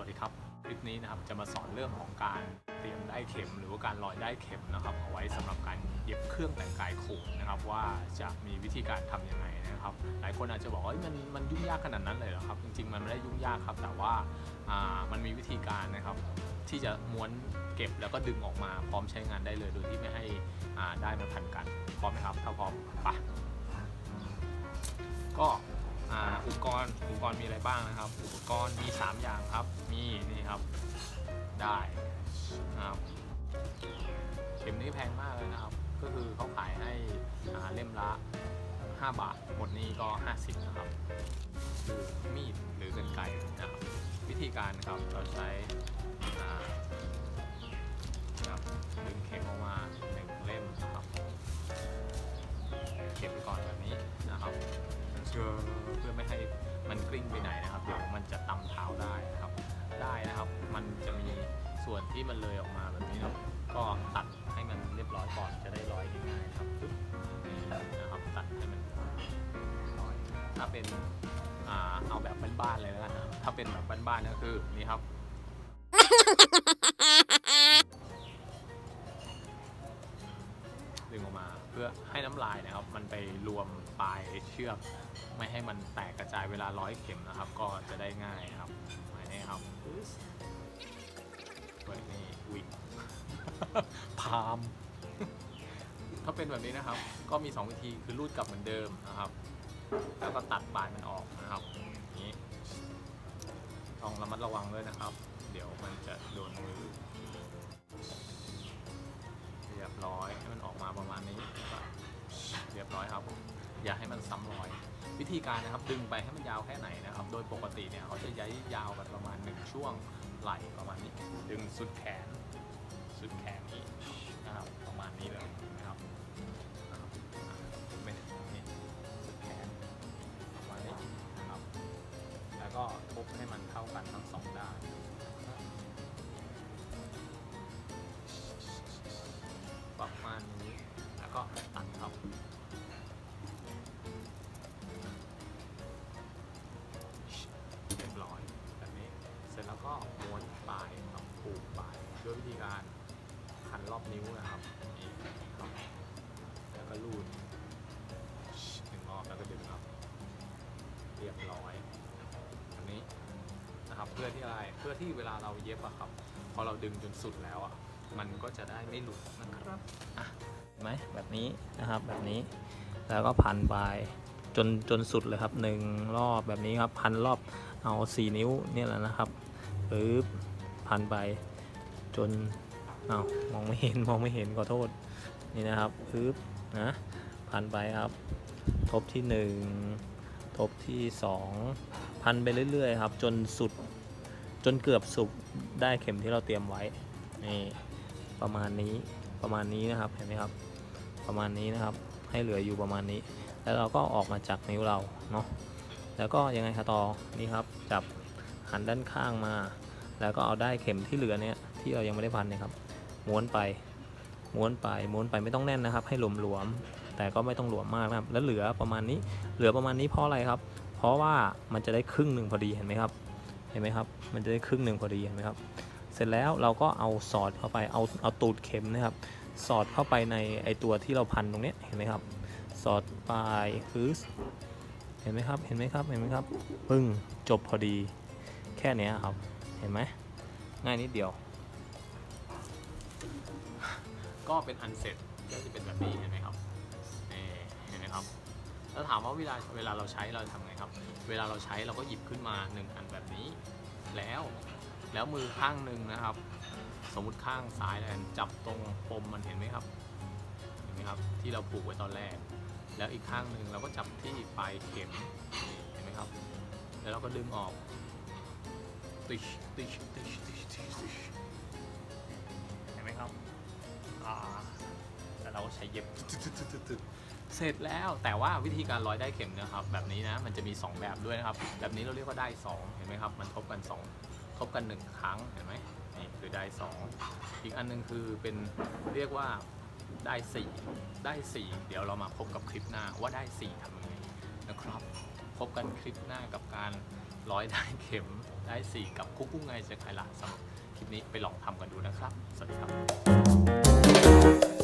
วัสดีครับ คลิปนี้นะครับจะมาสอนเรื่องของการเตรียมได้เข็ม หรือว่าการลอยได้เข็มนะครับเอาไว้สำหรับการเย็บเครื่องแต่งกายโขนนะครับว่าจะมีวิธีการทำยังไงนะครับ หลายคนอาจจะบอกว่าเอ้ยมันมันยุ่งยากขนาดนั้นเลยเหรอครับ จริงๆ มันไม่ได้ยุ่งยากครับ แต่ว่าามันมีวิธีการนะครับ ที่จะม้วนเก็บแล้วก็ดึงออกมาพร้อมใช้งานได้เลยโดยที่ไม่ให้ได้มันพันกันพร้อมไหมครับถ้าพร้อมไปก็อุปกรณ์อุปกรณ์มีอะไรบ้างนะครับ อุปกรณ์มี 3 อย่างครับ ได้นะครับเข็มนี้แพงมากเลยนะครับ ก็คือเขาขายให้เล่มละ 5 บาท หมดนี้ก็ 50 นะครับคือมีดหรือกรรไกรนะครับ วิธีการนะครับเราใช้นะครับดึงเข็มออกมาหนึ่งเล่มนะครับเก็บไว้ก่อนแบบนี้นะครับเพื่อเพื่อไม่ให้มันกลิ้งไปไหนนะครับ เดี๋ยวมันจะตำเท้าได้นะครับ ได้นะครับ มันจะมี ส่วนที่มันเลยออกมาแบบนี้เนาะก็ตัดให้มันเรียบร้อยก่อนจะได้ร้อยง่ายๆครับปึ๊บนี่นะครับตัดให้มันร้อยถ้าเป็นอ่าเอาแบบบ้านๆเลยแล้วกันนะถ้าเป็นแบบบ้านๆก็คือนี่ครับดึงออกมาเพื่อให้น้ำลายนะครับ มันไปรวมปลายเชือก ไม่ให้มันแตกกระจายเวลาร้อยเข็มนะครับ ก็จะได้ง่ายนะครับหมายนี้ครับามถ้าเป็นแบบนี้นะครับ ก็มี 2 วิธีคือรูดกลับเหมือนเดิมนะครับ แล้วก็ตัดปลายมันออกนะครับอย่างนี้ต้องระมัดระวังด้วยนะครับ เดี๋ยวมันจะโดนมือเรียบร้อยให้มันออกมาประมาณนี้เรียบร้อยครับ อย่าให้มันซ้ำรอย วิธีการนะครับดึงไปให้มันยาวแค่ไหนนะครับ โดยปกติเนี่ยเขาจะย้ายยาวกันประมาณ1ช่วงไหล่ประมาณนี้ ดึงสุดแขน สุดแขนนี้นะครับประมาณนี้เลยนะครับนะครับอ่าไม่ได้นี่สุดแขนประมาณนี้นะครับ แล้วก็ทบให้มันเท่ากันทั้งสองด้านประมาณนี้แล้วก็ตัดครับเรียบร้อยแบบนี้เสร็จแล้วก็ม้วนปลายครับผูกปลายด้วยวิธีการ พันรอบนิ้วนะครับนี่ครับแล้วก็ลูดหนึ่งรอบแล้วก็ดึงครับ เรียบร้อยแบบนี้นะครับเพื่อที่อะไรเพื่อที่เวลาเราเย็บอะครับ พอเราดึงจนสุดแล้วอะมันก็จะได้ไม่หลุดนะครับอะเห็นไหมแบบนี้นะครับแบบนี้ แล้วก็พันไปจนจนสุดเลยครับหนึ่งรอบแบบนี้ครับพันรอบเอา4นิ้วเนี่ยแหละนะครับปึ๊บพันไปจน เอามองไม่เห็นมองไม่เห็นขอโทษนี่นะครับปึ๊บนะพันไปครับ ทบที่ 1 ทบที่ 2 พันไปเรื่อยๆครับ จนสุดจนเกือบสุดได้เข็มที่เราเตรียมไว้นี่ประมาณนี้ประมาณนี้นะครับเห็นไหมครับ ประมาณนี้นะครับให้เหลืออยู่ประมาณนี้ แล้วเราก็ออกมาจากนิ้วเราเนาะแล้วก็ยังไงคะต่อนี่ครับจับหันด้านข้างมา แล้วก็เอาได้เข็มที่เหลือเนี่ยที่เรายังไม่ได้พันเนี่ยครับ ม้วนไปม้วนไปม้วนไปไม่ต้องแน่นนะครับ ให้หลวมๆแต่ก็ไม่ต้องหลวมมากนะครับ แล้วเหลือประมาณนี้เหลือประมาณนี้เพราะอะไรครับ เพราะว่ามันจะได้ครึ่งหนึ่งพอดีเห็นไหมครับ เห็นไหมครับ มันจะได้ครึ่งหนึ่งพอดีเห็นไหมครับ เสร็จแล้วเราก็เอาสอดเข้าไปเอาเอาตูดเข็มนะครับ สอดเข้าไปในไอตัวที่เราพันตรงนี้เห็นไหมครับ สอดปลายคือเห็นไหมครับ เห็นไหมครับ เห็นไหมครับ ปึ้งจบพอดี แค่นี้ครับ เห็นไหมง่ายนิดเดียว ก็เป็นอันเสร็จก็จะเป็นแบบนี้เห็นไหมครับนี่เห็นไหมครับ แล้วถามว่าเวลาเวลาเราใช้เราทำไงครับ เวลาเราใช้เราก็หยิบขึ้นมาหนึ่งอันแบบนี้ แล้ว แล้วมือข้างหนึ่งนะครับ สมมุติข้างซ้ายแล้วกันจับตรงปมมันเห็นไหมครับ เห็นไหมครับที่เราผูกไว้ตอนแรก แล้วอีกข้างหนึ่งเราก็จับที่ปลายเข็มเห็นไหมครับ แล้วเราก็ดึงออกติชติชติชติชติช เห็นไหมครับอ่าแล้วเราก็ใช้เย็บตึ๊ดๆๆๆเสร็จแล้วแต่ว่าวิธีการร้อยได้เข็มเนะครับ แบบนี้นะมันจะมี 2 แบบด้วยนะครับ แบบนี้เราเรียกว่าได้ 2 เห็นไหมครับ มันทบกัน2ทบกัน 1 ครั้งเห็นไหมนี่คือได้ 2 อีกอันหนึงคือเป็นเรียกว่าได้ 4 ได้ 4 เดี๋ยวเรามาพบกับคลิปหน้าว่าได้ 4ทำยังไงนะครับพบกันคลิปหน้ากับการร้อยได้เข็มได้สี่กับคุกกุ้งไงเจอใครละสำหรับ คลิปนี้ไปลองทำกันดูนะครับ สวัสดีครับ